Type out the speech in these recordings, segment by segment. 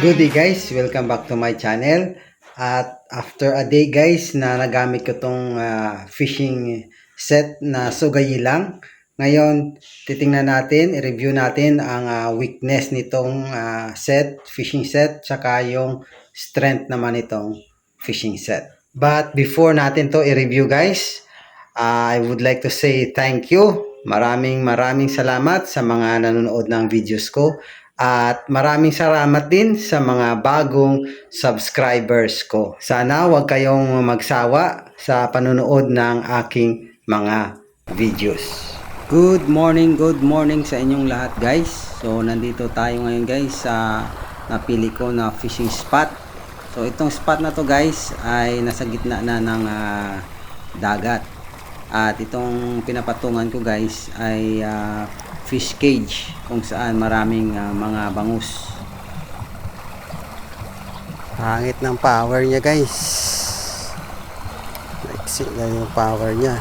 Good day guys, welcome back to my channel. At after a day guys na nagamit ko tong ah, fishing set na sugayi lang. Ngayon, titingnan natin, i-review natin ang ah, weakness nitong ah, set, fishing set, tsaka yung strength naman nitong fishing set. But before natin to i-review guys, ah, I would like to say thank you. Maraming maraming salamat sa mga nanonood ng videos ko. At maraming salamat din sa mga bagong subscribers ko. Sana huwag kayong magsawa sa panonood ng aking mga videos. Good morning, good morning sa inyong lahat guys. So nandito tayo ngayon guys sa napili ko na fishing spot. So itong spot na to guys ay nasa gitna na ng ah, dagat. At itong pinapatungan ko guys ay ah, fish cage kung saan maraming ah, mga bangus. Pangit ng power niya guys. Naiksi na yung power niya.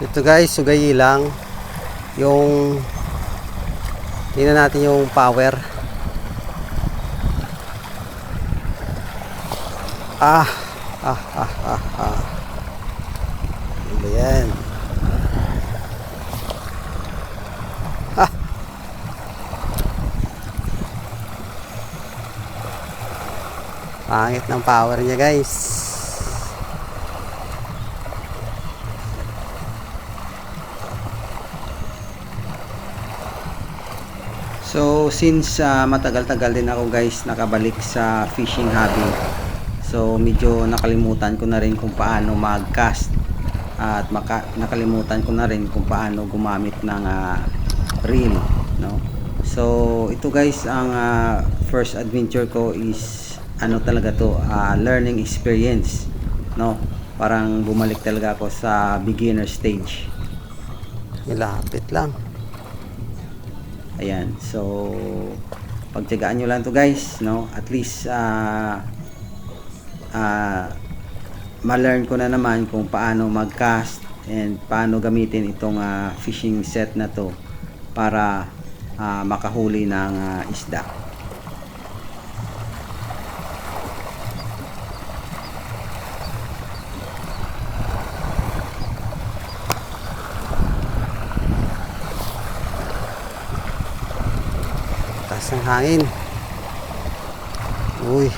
So ito guys, sugayi lang yung tingnan natin yung power. Ah, ah, ah, ah, ah. Ano ba yan? Ah. Pangit ng power niya guys. So since ah, matagal-tagal din ako guys nakabalik sa fishing hobby. So medyo nakalimutan ko na rin kung paano mag-cast at maka, nakalimutan ko na rin kung paano gumamit ng ah, reel, no. So ito guys ang ah, first adventure ko is ano talaga to, ah, learning experience, no. Parang bumalik talaga ako sa beginner stage. Ilapit lang. Ayan. So, pagtyagaan nyo lang to guys, no? At least, ah, ah, ma-learn ko na naman kung paano mag-cast and paano gamitin itong ah, fishing set na to para ah, makahuli ng ah, isda. Ng hangin. Uy.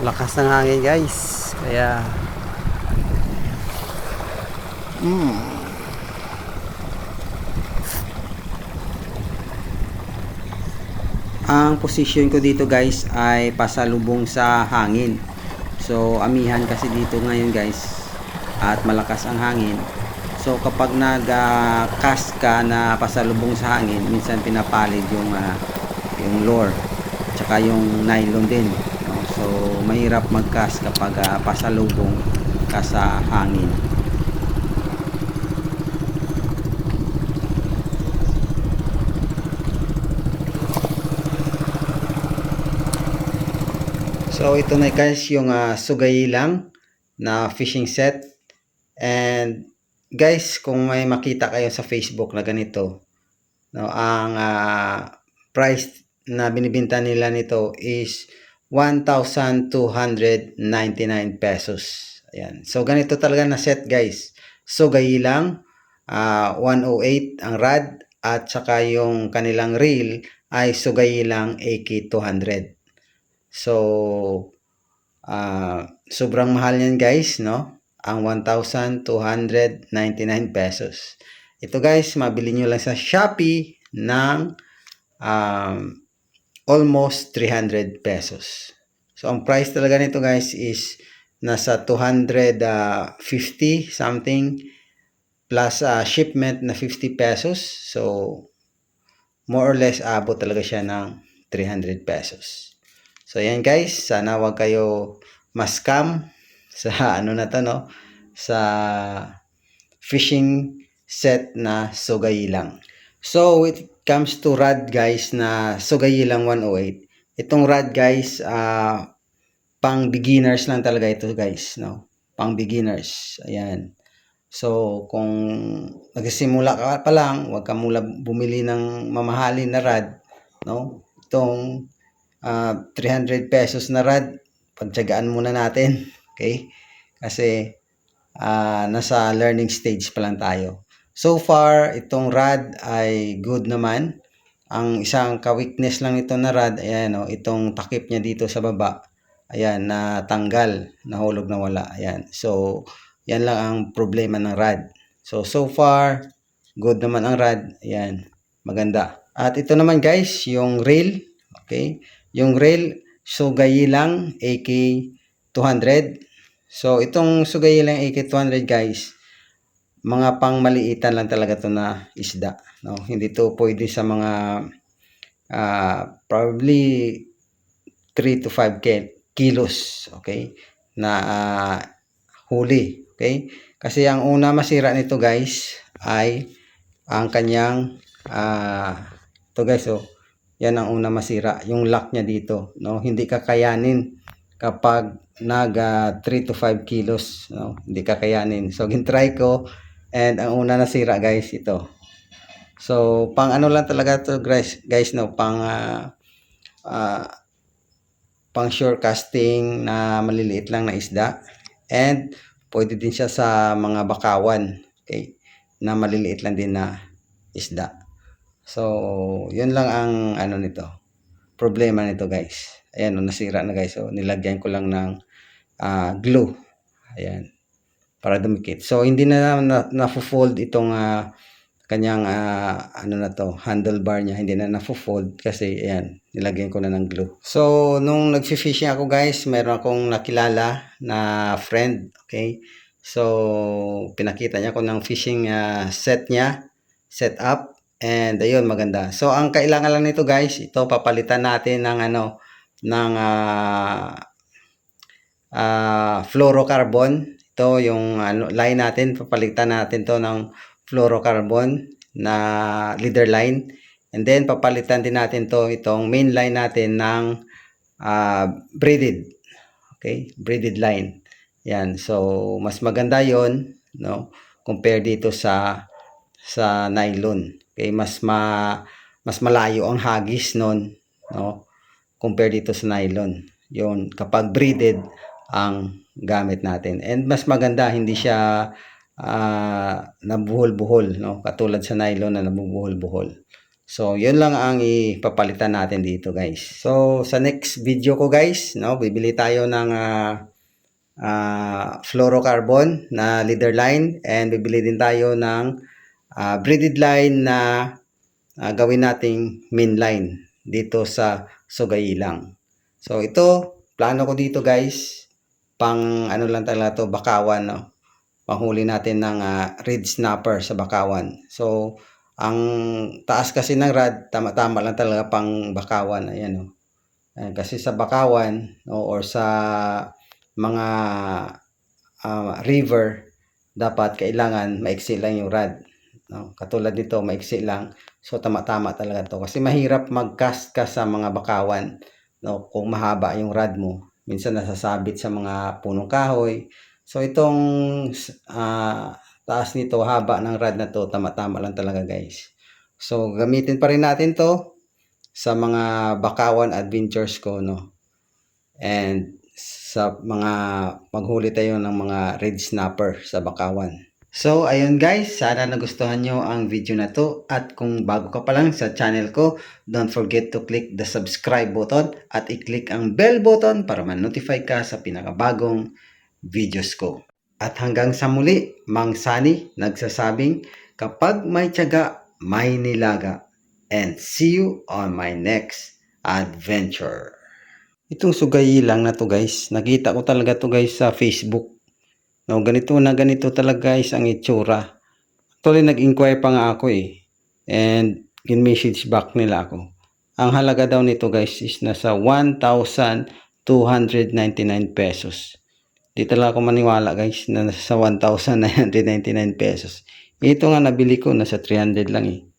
Lakas ng hangin guys. Kaya Mm. Ang position ko dito guys ay pasalubong sa hangin. So amihan kasi dito ngayon guys at malakas ang hangin. So kapag nag-cast ka na pasalubong sa hangin, minsan pinapalid yung ah, yung lure tsaka yung nylon din. no? So mahirap mag-cast kapag ah, pasalubong ka sa hangin. So ito na guys yung uh, sugayi lang na fishing set. And guys, kung may makita kayo sa Facebook na ganito, no, ang ah, price na binibenta nila nito is 1,299 pesos. Ayan. So ganito talaga na set guys. Sugayi lang, ah, 108 ang rad at saka yung kanilang reel ay sugayi lang AK200. So, ah sobrang mahal yan guys, no? Ang 1,299 pesos. Ito guys, mabili nyo lang sa Shopee ng um, almost 300 pesos. So, ang price talaga nito guys is nasa 250 something plus ah, shipment na 50 pesos. So, more or less abot talaga siya ng 300 pesos. So yan guys, sana wag kayo ma-scam sa ano na to no, sa fishing set na Sugayi lang. So it comes to rod guys na Sugayi lang 108, itong rod guys ah pang beginners lang talaga ito guys, no? Pang beginners. Ayan. So, kung nagsimula ka pa lang, huwag ka mula bumili ng mamahalin na rad, no? Itong ah, 300 pesos na rad, pagtyagaan muna natin, okay? Kasi ah, nasa learning stage pa lang tayo. So far, itong rad ay good naman. Ang isang ka-weakness lang nito na rad, ayan, oh, itong takip niya dito sa baba, ayan, na tanggal, nahulog na wala, ayan. So, yan lang ang problema ng rad. So, so far, good naman ang rad. Ayan, maganda. At ito naman guys, yung rail. Okay? Yung rail, Sugayi lang, AK 200. So, itong Sugayi lang AK 200 guys, mga pang maliitan lang talaga to na isda. No? Hindi to pwede sa mga ah, probably 3 to 5 ki- kilos. Okay? Na ah, huli. Okay? Kasi ang una masira nito guys ay ang kanyang ah ito guys oh. Yan ang una masira, yung lock niya dito, no? Hindi kakayanin kapag nag 3 to 5 kilos, no? Hindi kakayanin. So gintry ko and ang una nasira guys ito. So pang ano lang talaga to guys, guys no, pang ah, ah, pang shore casting na maliliit lang na isda and pwede din siya sa mga bakawan okay na maliliit lang din na isda so yun lang ang ano nito problema nito guys. Ayan oh, nasira na guys. So nilagyan ko lang ng ah, glue. Ayan para dumikit. So hindi na na, na itong ah, kanyang ah, ano na to handlebar niya. Hindi na na-fold kasi ayan nilagyan ko na ng glue. So nung nagfi-fishing ako guys meron akong nakilala na friend okay? So pinakita niya ko ng fishing ah, set niya set up and ayun maganda. So ang kailangan lang nito guys ito papalitan natin ng ano ng ah, ah, fluorocarbon. Ito yung ano line natin papalitan natin to ng fluorocarbon na leader line. And then papalitan din natin to itong main line natin ng ah, braided okay? Braided line. Yan. So mas maganda yon no compare dito sa sa nylon okay mas ma mas malayo ang hagis nun no? Compare dito sa nylon. Yon kapag braided ang gamit natin. And mas maganda hindi siya ah nabuhol-buhol no? Katulad sa nylon na nabubuhol-buhol. So yun lang ang ipapalitan natin dito guys. So sa next video ko guys no? Bibili tayo ng ah, ah, fluorocarbon na leader line and bibili din tayo ng ah, braided line na ah, gawin nating main line dito sa Sugayi lang so ito plano ko dito guys pang ano lang talaga to bakawan no panghuli natin ng ah, red snapper sa bakawan. So, ang taas kasi ng rod, tama-tama lang talaga pang bakawan. Ayan, oh. Ayan, kasi sa bakawan, no, or sa mga ah, river, dapat kailangan maiksi lang yung rod. No? Katulad nito, maiksi lang. So, tama-tama talaga to. Kasi mahirap mag-cast ka sa mga bakawan no, kung mahaba yung rod mo. Minsan nasasabit sa mga punong kahoy, So itong ah, taas nito, haba ng rod na to, tama-tama lang talaga guys. So gamitin pa rin natin to sa mga bakawan adventures ko no. And sa mga maghuli tayo ng mga red snapper sa bakawan. So ayun guys, sana nagustuhan nyo ang video na to at kung bago ka pa lang sa channel ko, don't forget to click the subscribe button at i-click ang bell button para ma-notify ka sa pinakabagong videos ko. At hanggang sa muli, Mang Sani nagsasabing, kapag may tiyaga, may nilaga. And see you on my next adventure. Itong sugayi lang na to guys, nakita ko talaga to guys sa Facebook. No, ganito na ganito talaga guys ang itsura. Actually, nag-inquire pa nga ako eh. And gin-message back nila ako. Ang halaga daw nito guys is nasa 1,299 pesos. Di talaga ako maniwala guys na nasa 1,999 pesos. Ito nga nabili ko nasa 300 lang eh.